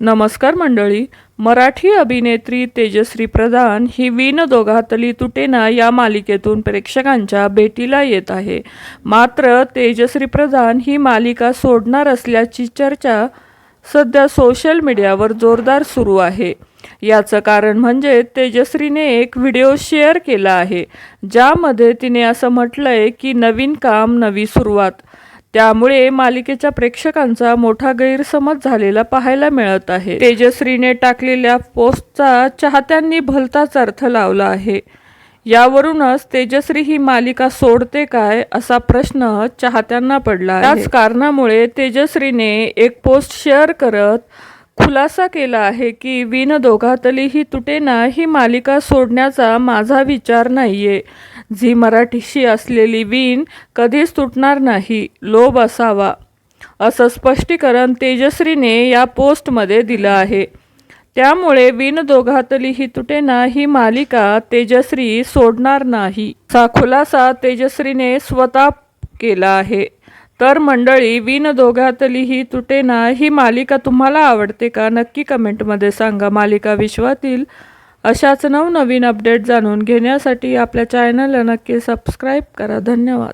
नमस्कार मंडळी मराठी अभिनेत्री तेजश्री प्रधान ही वीन दोघातली तुटेना या मालिकेतून प्रेक्षकांच्या भेटीला येत आहे. मात्र तेजश्री प्रधान ही मालिका सोडणार असल्याची चर्चा सध्या सोशल मीडियावर जोरदार सुरू आहे. याचं कारण म्हणजे तेजश्रीने एक व्हिडिओ शेअर केला आहे ज्यामध्ये तिने असं म्हटलंय की नवीन काम नवी सुरुवात. त्यामुळे मालिकेच्या प्रेक्षकांचा मोठा गैरसमज झालेला पाहायला मिळत आहे. तेजश्रीने टाकलेल्या पोस्टचा चाहत्यांनी भलताच अर्थ लावला आहे. यावरूनच तेजश्री ही मालिका सोडते काय असा प्रश्न चाहत्यांना पडला त्याच कारणामुळे तेजश्रीने एक पोस्ट शेअर करत खुलासा केला आहे की विन दोघातली ही तुटेना ही मालिका सोडण्याचा माझा विचार नाहीये. झी मराठीशी असलेली विण कधीच तुटणार नाही लोभ असावा. असं स्पष्टीकरण तेजश्रीने या पोस्टमध्ये दिलं आहे. त्यामुळे विण दोघातली ही तुटेना ही मालिका तेजश्री सोडणार नाही. असा खुलासा तेजश्रीने स्वतः केला आहे. तर मंडळी विण दोघातली ही तुटेना ही मालिका तुम्हाला आवडते का? नक्की कमेंटमध्ये सांगा. मालिका विश्वातील अशाच नवनवीन अपडेट जाणून घेण्यासाठी आपल्या चॅनलला नक्की सबस्क्राईब करा. धन्यवाद.